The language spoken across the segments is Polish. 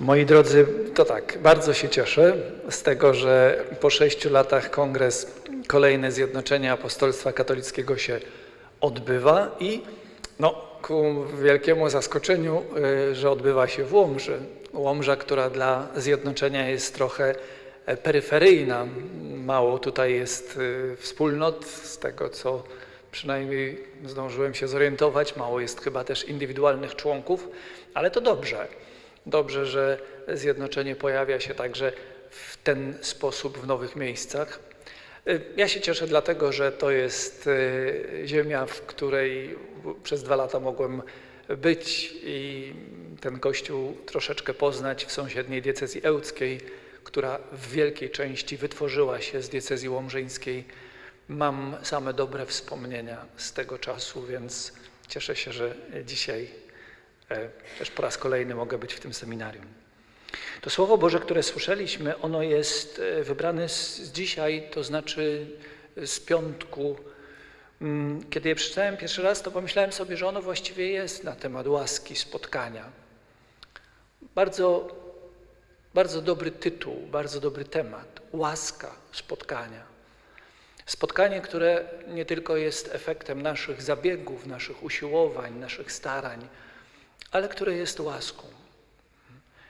Moi drodzy, to tak, bardzo się cieszę z tego, że po sześciu latach kongres kolejne Zjednoczenie Apostolstwa Katolickiego się odbywa i no, ku wielkiemu zaskoczeniu, y, że odbywa się w Łomży. Łomża, która dla Zjednoczenia jest trochę e, peryferyjna. Mało tutaj jest y, wspólnot, z tego co przynajmniej zdążyłem się zorientować, mało jest chyba też indywidualnych członków, ale to dobrze. Dobrze, że zjednoczenie pojawia się także w ten sposób w nowych miejscach. Y, Ja się cieszę dlatego, że to jest y, ziemia, w której przez dwa lata mogłem być i ten kościół troszeczkę poznać w sąsiedniej diecezji ełckiej, która w wielkiej części wytworzyła się z diecezji łomżyńskiej. Mam same dobre wspomnienia z tego czasu, więc cieszę się, że dzisiaj też po raz kolejny mogę być w tym seminarium. To Słowo Boże, które słyszeliśmy, ono jest e, wybrane z z dzisiaj, to znaczy z piątku. Mm, Kiedy je przeczytałem pierwszy raz, to pomyślałem sobie, że ono właściwie jest na temat łaski, spotkania. Bardzo, bardzo dobry tytuł, bardzo dobry temat. Łaska, spotkania. Spotkanie, które nie tylko jest efektem naszych zabiegów, naszych usiłowań, naszych starań, ale które jest łaską,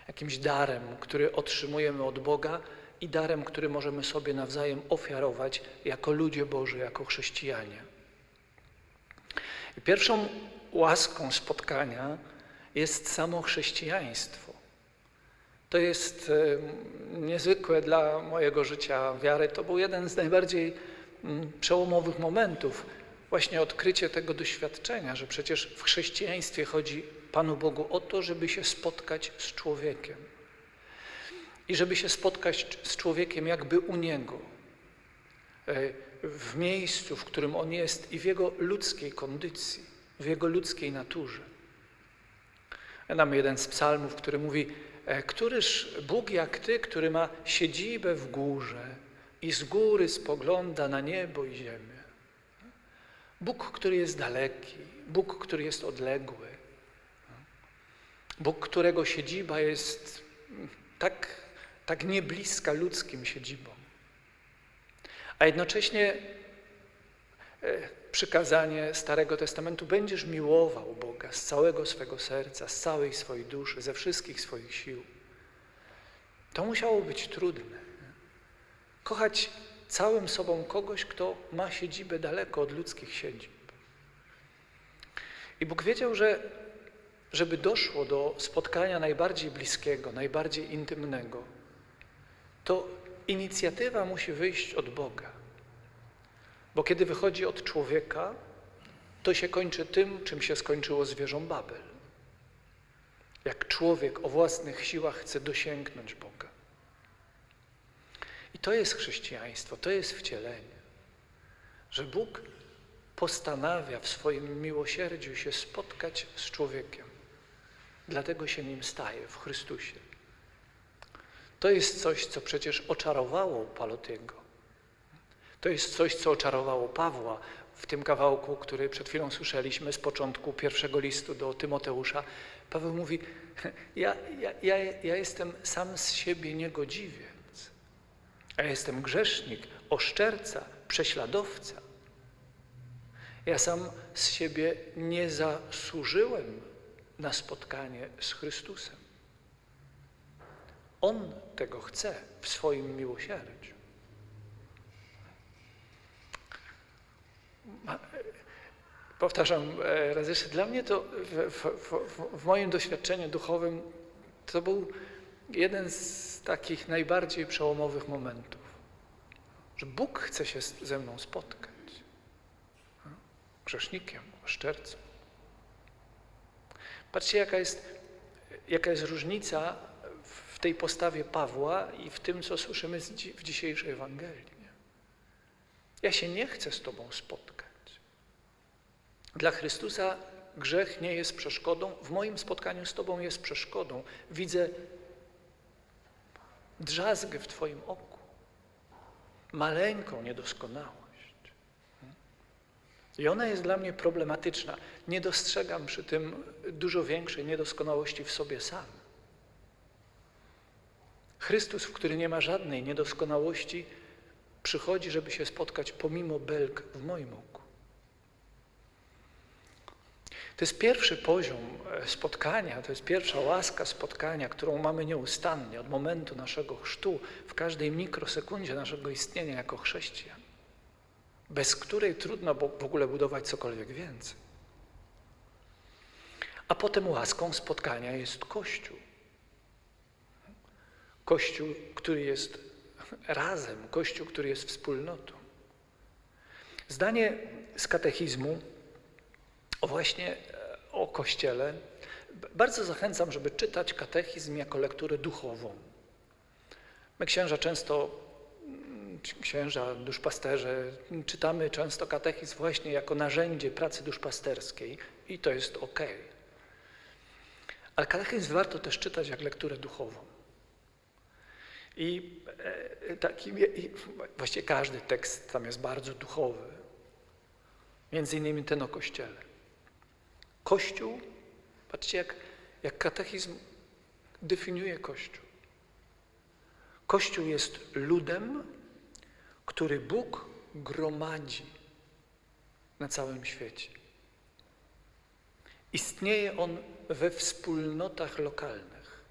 jakimś darem, który otrzymujemy od Boga i darem, który możemy sobie nawzajem ofiarować jako ludzie Boży, jako chrześcijanie. I pierwszą łaską spotkania jest samo chrześcijaństwo. To jest e, niezwykłe dla mojego życia wiary. To był jeden z najbardziej mm, przełomowych momentów, właśnie odkrycie tego doświadczenia, że przecież w chrześcijaństwie chodzi Panu Bogu o to, żeby się spotkać z człowiekiem. I żeby się spotkać z człowiekiem jakby u Niego, e, w miejscu, w którym On jest i w Jego ludzkiej kondycji, w Jego ludzkiej naturze. Nam jeden z psalmów, który mówi, e, któryż Bóg jak Ty, który ma siedzibę w górze i z góry spogląda na niebo i ziemię. Bóg, który jest daleki, Bóg, który jest odległy, Bóg, którego siedziba jest tak, tak niebliska ludzkim siedzibom. A jednocześnie e, przykazanie Starego Testamentu będziesz miłował Boga z całego swego serca, z całej swojej duszy, ze wszystkich swoich sił. To musiało być trudne. Kochać całym sobą kogoś, kto ma siedzibę daleko od ludzkich siedzib. I Bóg wiedział, że żeby doszło do spotkania najbardziej bliskiego, najbardziej intymnego, to inicjatywa musi wyjść od Boga. Bo kiedy wychodzi od człowieka, to się kończy tym, czym się skończyło zwierzą Babel. Jak człowiek o własnych siłach chce dosięgnąć Boga. I to jest chrześcijaństwo, to jest wcielenie, że Bóg postanawia w swoim miłosierdziu się spotkać z człowiekiem. Dlatego się nim staje w Chrystusie. To jest coś, co przecież oczarowało Palotiego. To jest coś, co oczarowało Pawła w tym kawałku, który przed chwilą słyszeliśmy z początku pierwszego listu do Tymoteusza. Paweł mówi, ja, ja, ja, ja jestem sam z siebie niegodziwiec. Ja jestem grzesznik, oszczerca, prześladowca. Ja sam z siebie nie zasłużyłem na spotkanie z Chrystusem. On tego chce w swoim miłosierdziu. Powtarzam e, raz jeszcze, dla mnie to w, w, w, w moim doświadczeniu duchowym to był jeden z takich najbardziej przełomowych momentów, że Bóg chce się ze mną spotkać. Grzesznikiem, szczercą. Patrzcie, jaka jest, jaka jest różnica w tej postawie Pawła i w tym, co słyszymy w dzisiejszej Ewangelii. Ja się nie chcę z Tobą spotkać. Dla Chrystusa grzech nie jest przeszkodą. W moim spotkaniu z Tobą jest przeszkodą. Widzę drzazgę w Twoim oku, maleńką niedoskonałość. I ona jest dla mnie problematyczna. Nie dostrzegam przy tym dużo większej niedoskonałości w sobie sam. Chrystus, w który nie ma żadnej niedoskonałości, przychodzi, żeby się spotkać pomimo belg w moim oku. To jest pierwszy poziom e, spotkania, to jest pierwsza łaska spotkania, którą mamy nieustannie od momentu naszego chrztu, w każdej mikrosekundzie naszego istnienia jako chrześcijan, bez której trudno w ogóle budować cokolwiek więcej. A potem łaską spotkania jest Kościół. Kościół, który jest razem, Kościół, który jest wspólnotą. Zdanie z katechizmu właśnie e, o Kościele. Bardzo zachęcam, żeby czytać katechizm jako lekturę duchową. My księża często, księża, duszpasterze, czytamy często katechizm właśnie jako narzędzie pracy duszpasterskiej i to jest ok. Ale katechizm warto też czytać jak lekturę duchową. I, e, taki, i właściwie każdy tekst tam jest bardzo duchowy. Między innymi ten o Kościele. Kościół, patrzcie jak, jak katechizm definiuje Kościół. Kościół jest ludem, który Bóg gromadzi na całym świecie. Istnieje on we wspólnotach lokalnych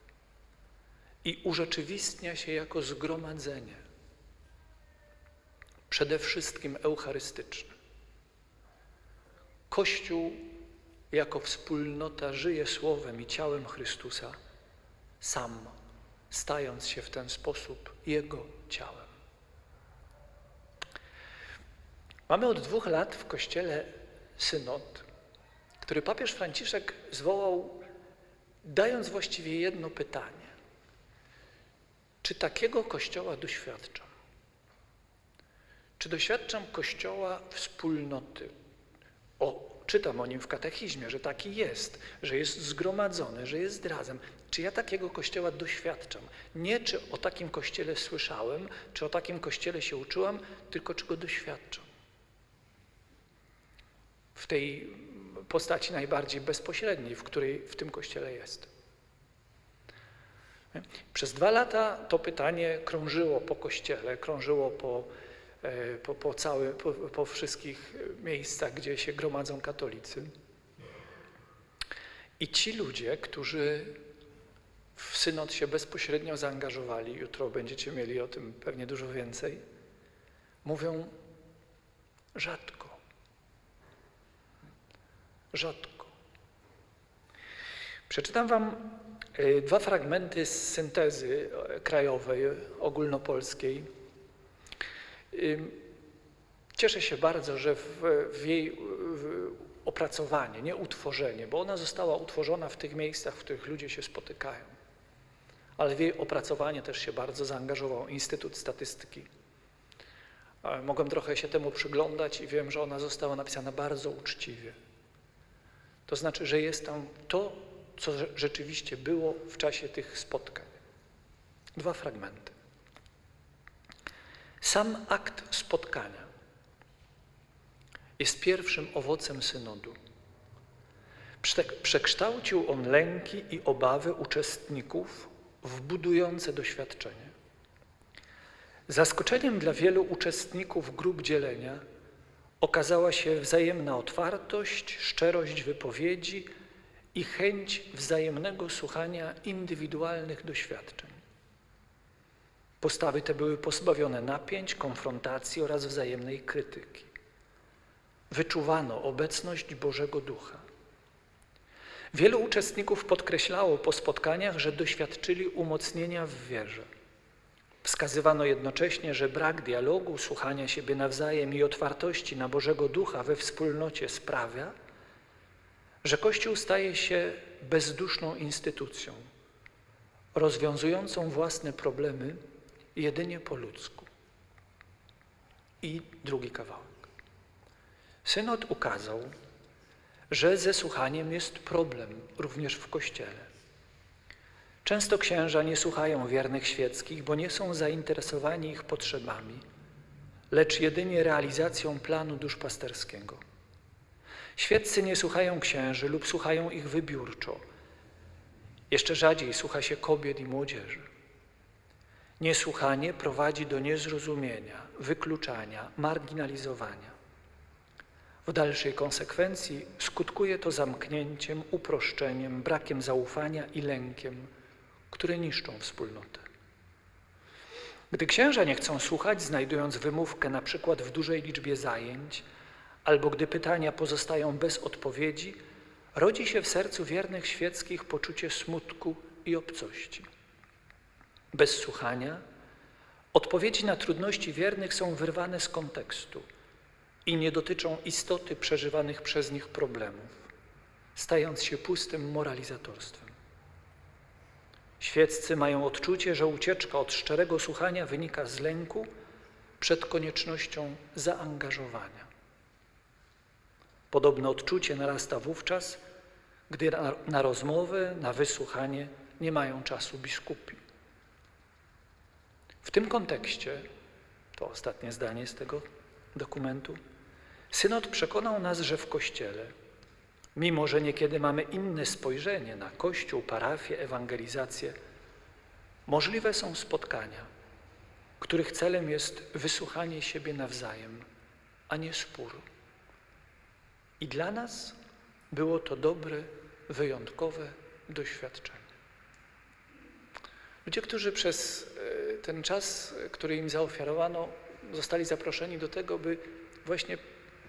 i urzeczywistnia się jako zgromadzenie, przede wszystkim eucharystyczne. Kościół jako wspólnota żyje słowem i ciałem Chrystusa, sam stając się w ten sposób Jego ciałem. Mamy od dwóch lat w Kościele synod, który papież Franciszek zwołał, dając właściwie jedno pytanie. Czy takiego Kościoła doświadczam? Czy doświadczam Kościoła wspólnoty? O, czytam o nim w katechizmie, że taki jest, że jest zgromadzony, że jest razem. Czy ja takiego Kościoła doświadczam? Nie czy o takim Kościele słyszałem, czy o takim Kościele się uczyłam, tylko czy go doświadczam. W tej postaci najbardziej bezpośredniej, w której w tym Kościele jest. Przez dwa lata to pytanie krążyło po Kościele, krążyło po E, po, po, całe, po, po wszystkich miejscach, gdzie się gromadzą katolicy. I ci ludzie, którzy w synod się bezpośrednio zaangażowali, jutro będziecie mieli o tym pewnie dużo więcej, mówią rzadko. Rzadko. Przeczytam Wam e, dwa fragmenty z syntezy e, krajowej, ogólnopolskiej Cieszę się bardzo, że w, w jej w opracowanie, nie utworzenie, bo ona została utworzona w tych miejscach, w których ludzie się spotykają, ale w jej opracowanie też się bardzo zaangażował Instytut Statystyki. Mogłem trochę się temu przyglądać i wiem, że ona została napisana bardzo uczciwie. To znaczy, że jest tam to, co rzeczywiście było w czasie tych spotkań. Dwa fragmenty. Sam akt spotkania jest pierwszym owocem synodu. Przekształcił on lęki i obawy uczestników w budujące doświadczenie. Zaskoczeniem dla wielu uczestników grup dzielenia okazała się wzajemna otwartość, szczerość wypowiedzi i chęć wzajemnego słuchania indywidualnych doświadczeń. Postawy te były pozbawione napięć, konfrontacji oraz wzajemnej krytyki. Wyczuwano obecność Bożego Ducha. Wielu uczestników podkreślało po spotkaniach, że doświadczyli umocnienia w wierze. Wskazywano jednocześnie, że brak dialogu, słuchania siebie nawzajem i otwartości na Bożego Ducha we wspólnocie sprawia, że Kościół staje się bezduszną instytucją, rozwiązującą własne problemy jedynie po ludzku. I drugi kawałek. Synod ukazał, że ze słuchaniem jest problem również w Kościele. Często księża nie słuchają wiernych świeckich, bo nie są zainteresowani ich potrzebami, lecz jedynie realizacją planu duszpasterskiego. Świeccy nie słuchają księży lub słuchają ich wybiórczo. Jeszcze rzadziej słucha się kobiet i młodzieży. Niesłuchanie prowadzi do niezrozumienia, wykluczania, marginalizowania. W dalszej konsekwencji skutkuje to zamknięciem, uproszczeniem, brakiem zaufania i lękiem, które niszczą wspólnotę. Gdy księża nie chcą słuchać, znajdując wymówkę na przykład w dużej liczbie zajęć, albo gdy pytania pozostają bez odpowiedzi, rodzi się w sercu wiernych świeckich poczucie smutku i obcości. Bez słuchania odpowiedzi na trudności wiernych są wyrwane z kontekstu i nie dotyczą istoty przeżywanych przez nich problemów, stając się pustym moralizatorstwem. Świeccy mają odczucie, że ucieczka od szczerego słuchania wynika z lęku przed koniecznością zaangażowania. Podobne odczucie narasta wówczas, gdy na, na rozmowę, na wysłuchanie nie mają czasu biskupi. W tym kontekście, to ostatnie zdanie z tego dokumentu, synod przekonał nas, że w Kościele, mimo że niekiedy mamy inne spojrzenie na Kościół, parafię, ewangelizację, możliwe są spotkania, których celem jest wysłuchanie siebie nawzajem, a nie spór. I dla nas było to dobre, wyjątkowe doświadczenie. Ludzie, którzy przez e, ten czas, który im zaofiarowano, zostali zaproszeni do tego, by właśnie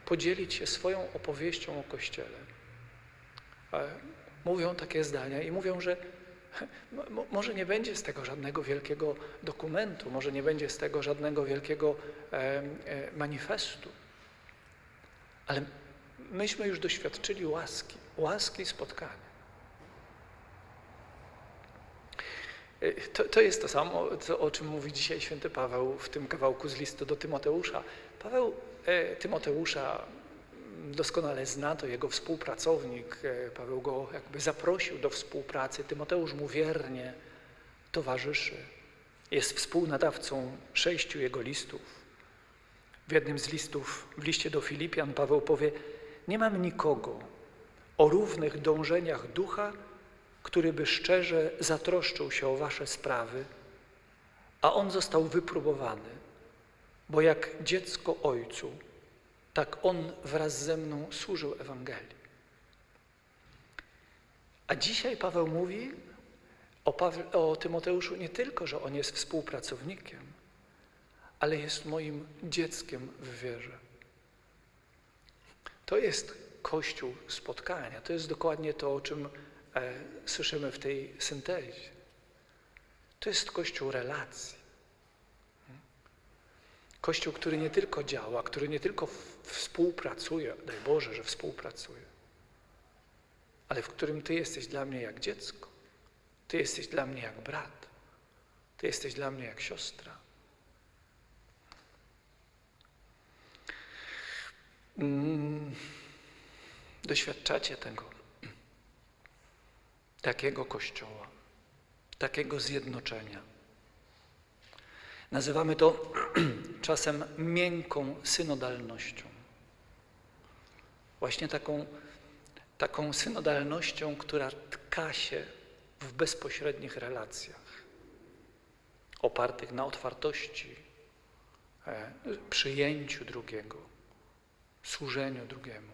podzielić się swoją opowieścią o Kościele. Mówią takie zdania i mówią, że mo- może nie będzie z tego żadnego wielkiego dokumentu, może nie będzie z tego żadnego wielkiego e, manifestu, ale myśmy już doświadczyli łaski, łaski spotkania. E, To, to jest to samo, co, o czym mówi dzisiaj święty Paweł w tym kawałku z listu do Tymoteusza. Paweł e, Tymoteusza doskonale zna, to jego współpracownik. E, Paweł go jakby zaprosił do współpracy. Tymoteusz mu wiernie towarzyszy. Jest współnadawcą sześciu jego listów. W jednym z listów, w liście do Filipian, Paweł powie: Nie mam nikogo o równych dążeniach ducha, który by szczerze zatroszczył się o wasze sprawy, a on został wypróbowany, bo jak dziecko ojcu, tak on wraz ze mną służył Ewangelii. A dzisiaj Paweł mówi o, o Tymoteuszu nie tylko, że on jest współpracownikiem, ale jest moim dzieckiem w wierze. To jest Kościół spotkania. To jest dokładnie to, o czym e, słyszymy w tej syntezie. To jest Kościół relacji. Kościół, który nie tylko działa, który nie tylko współpracuje, daj Boże, że współpracuje, ale w którym Ty jesteś dla mnie jak dziecko, Ty jesteś dla mnie jak brat, Ty jesteś dla mnie jak siostra. Mm, Doświadczacie tego, takiego kościoła, takiego zjednoczenia. Nazywamy to czasem miękką synodalnością. Właśnie taką, taką synodalnością, która tka się w bezpośrednich relacjach, opartych na otwartości, e, przyjęciu drugiego, służeniu drugiemu,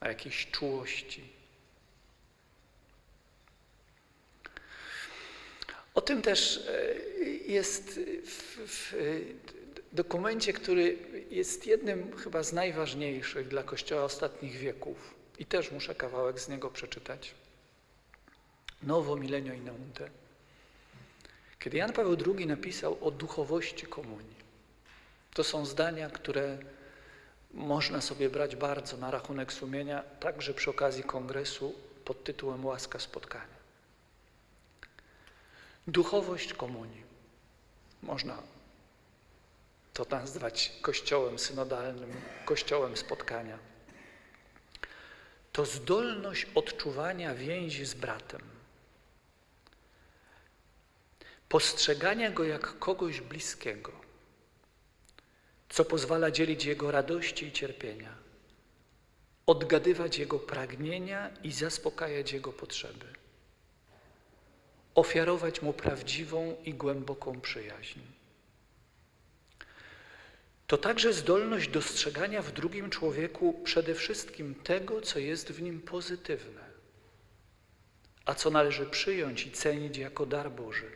na jakiejś czułości. O tym też e, jest w, w dokumencie, który jest jednym chyba z najważniejszych dla Kościoła ostatnich wieków. I też muszę kawałek z niego przeczytać. Nowo Milenio Inaunte. Kiedy Jan Paweł II napisał o duchowości komunii, to są zdania, które można sobie brać bardzo na rachunek sumienia, także przy okazji kongresu pod tytułem Łaska Spotkania. Duchowość komunii. Można to nazwać kościołem synodalnym, kościołem spotkania. To zdolność odczuwania więzi z bratem, postrzegania go jak kogoś bliskiego, co pozwala dzielić jego radości i cierpienia, odgadywać jego pragnienia i zaspokajać jego potrzeby. ofiarować mu prawdziwą i głęboką przyjaźń. To także zdolność dostrzegania w drugim człowieku przede wszystkim tego, co jest w nim pozytywne, a co należy przyjąć i cenić jako dar Boży.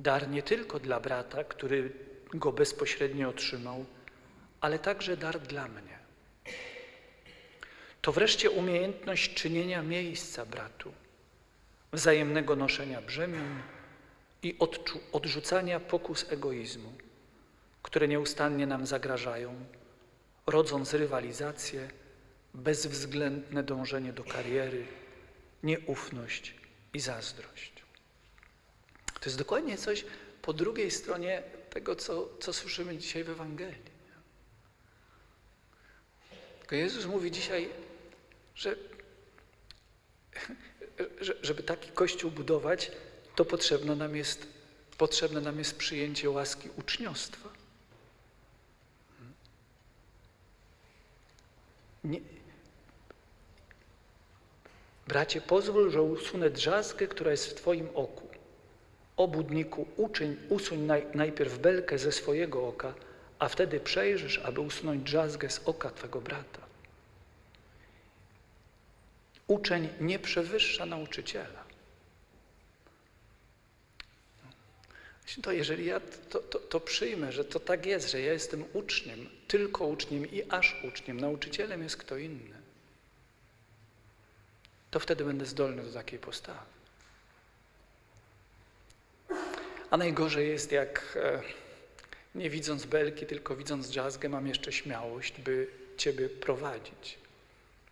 Dar nie tylko dla brata, który go bezpośrednio otrzymał, ale także dar dla mnie. To wreszcie umiejętność czynienia miejsca bratu, wzajemnego noszenia brzemion i odrzucania pokus egoizmu, które nieustannie nam zagrażają, rodząc rywalizację, bezwzględne dążenie do kariery, nieufność i zazdrość. To jest dokładnie coś po drugiej stronie tego, co, co słyszymy dzisiaj w Ewangelii. Tylko Jezus mówi dzisiaj, że, że żeby taki kościół budować, to potrzebne nam jest, potrzebne nam jest przyjęcie łaski uczniostwa. Nie. Bracie, pozwól, że usunę drzazgę, która jest w Twoim oku. Obudniku, uczyń, usuń naj, najpierw belkę ze swojego oka, a wtedy przejrzysz, aby usunąć drzazgę z oka Twego brata. Uczeń nie przewyższa nauczyciela. To jeżeli ja to, to, to, przyjmę, że to tak jest, że ja jestem uczniem, tylko uczniem i aż uczniem, nauczycielem jest kto inny, to wtedy będę zdolny do takiej postawy. A najgorzej jest, jak e, nie widząc belki, tylko widząc drzazgę, mam jeszcze śmiałość, by Ciebie prowadzić.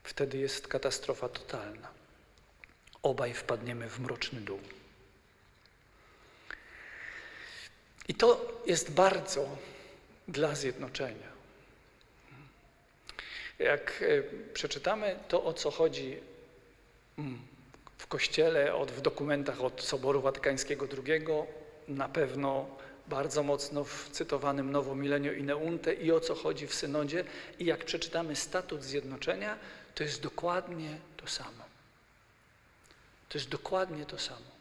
Wtedy jest katastrofa totalna. Obaj wpadniemy w mroczny dół. I to jest bardzo dla zjednoczenia. Jak e, przeczytamy to, o co chodzi mm, w Kościele, w dokumentach od Soboru Watykańskiego II, na pewno bardzo mocno w cytowanym Nowo Milenio i Neunte i o co chodzi w synodzie i jak przeczytamy statut zjednoczenia, to jest dokładnie to samo. To jest dokładnie to samo.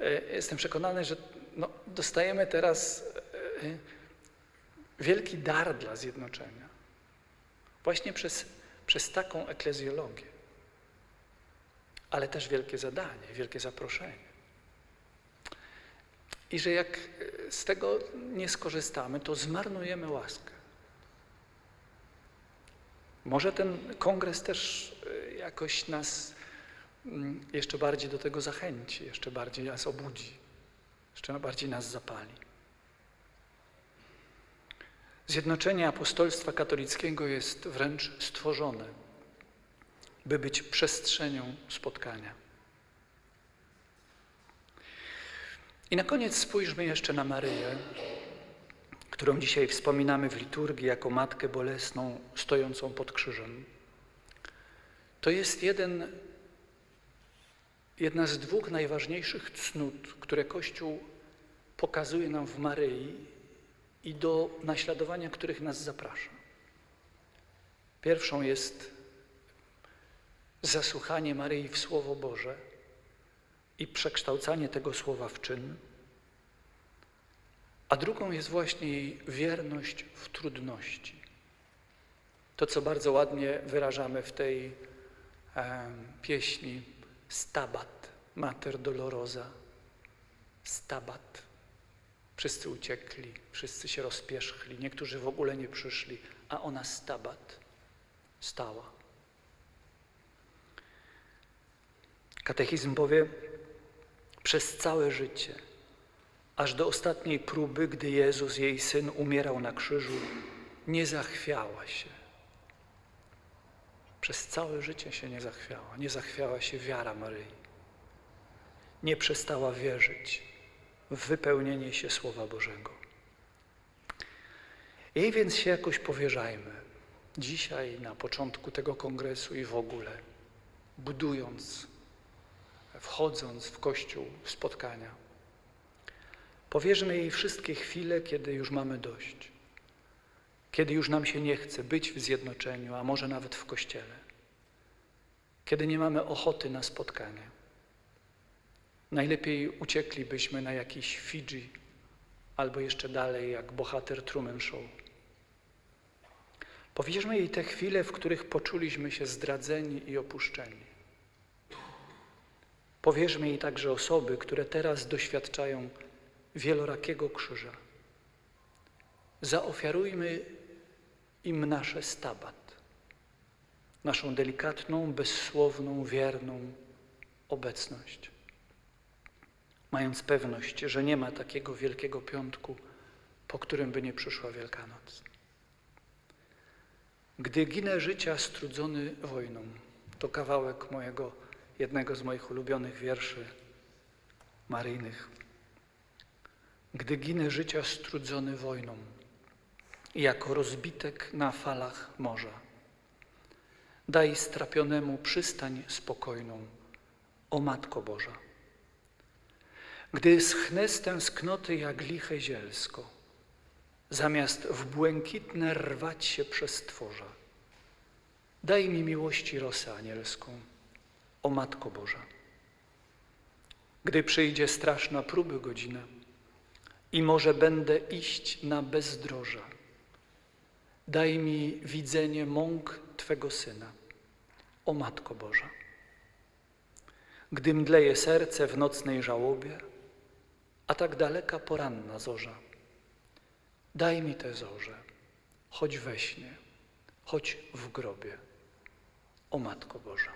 E, jestem przekonany, że no, dostajemy teraz e, wielki dar dla zjednoczenia. Właśnie przez, przez taką eklezjologię. Ale też wielkie zadanie, wielkie zaproszenie. I że jak z tego nie skorzystamy, to zmarnujemy łaskę. Może ten kongres też e, jakoś nas jeszcze bardziej do tego zachęci, jeszcze bardziej nas obudzi, jeszcze bardziej nas zapali. Zjednoczenie apostolstwa katolickiego jest wręcz stworzone, by być przestrzenią spotkania. I na koniec spójrzmy jeszcze na Maryję, którą dzisiaj wspominamy w liturgii jako Matkę Bolesną stojącą pod krzyżem. To jest jeden, jedna z dwóch najważniejszych cnót, które Kościół pokazuje nam w Maryi i do naśladowania których nas zaprasza. Pierwszą jest zasłuchanie Maryi w Słowo Boże i przekształcanie tego słowa w czyn, a drugą jest właśnie jej wierność w trudności. To, co bardzo ładnie wyrażamy w tej e, pieśni Stabat, Mater Dolorosa. Stabat. Wszyscy uciekli, wszyscy się rozpierzchli, niektórzy w ogóle nie przyszli, a ona stabat stała. Katechizm powie, przez całe życie, aż do ostatniej próby, gdy Jezus, jej syn, umierał na krzyżu, nie zachwiała się. Przez całe życie się nie zachwiała, nie zachwiała się wiara Maryi. Nie przestała wierzyć w wypełnienie się Słowa Bożego. Jej więc się jakoś powierzajmy, dzisiaj na początku tego kongresu i w ogóle, budując wchodząc w kościół, w spotkania. Powierzmy jej wszystkie chwile, kiedy już mamy dość, kiedy już nam się nie chce być w zjednoczeniu, a może nawet w kościele, kiedy nie mamy ochoty na spotkanie. Najlepiej ucieklibyśmy na jakiś Fidżi albo jeszcze dalej, jak bohater Truman Show. Powierzmy jej te chwile, w których poczuliśmy się zdradzeni i opuszczeni. Powierzmy jej także osoby, które teraz doświadczają wielorakiego krzyża. Zaofiarujmy im nasze stabat, naszą delikatną, bezsłowną, wierną obecność. Mając pewność, że nie ma takiego wielkiego piątku, po którym by nie przyszła Wielkanoc. Gdy ginę życia strudzony wojną, to kawałek mojego, jednego z moich ulubionych wierszy maryjnych. Gdy ginę życia strudzony wojną, jako rozbitek na falach morza. Daj strapionemu przystań spokojną, o Matko Boża. Gdy schnę z tęsknoty jak liche zielsko, zamiast w błękitne rwać się przez tworza, daj mi miłości rosę anielską, o Matko Boża. Gdy przyjdzie straszna próby godzina i może będę iść na bezdroża, daj mi widzenie mąk Twego Syna, o Matko Boża. Gdy mdleje serce w nocnej żałobie, a tak daleka poranna zorza, daj mi te zorze, choć we śnie, choć w grobie, o Matko Boża.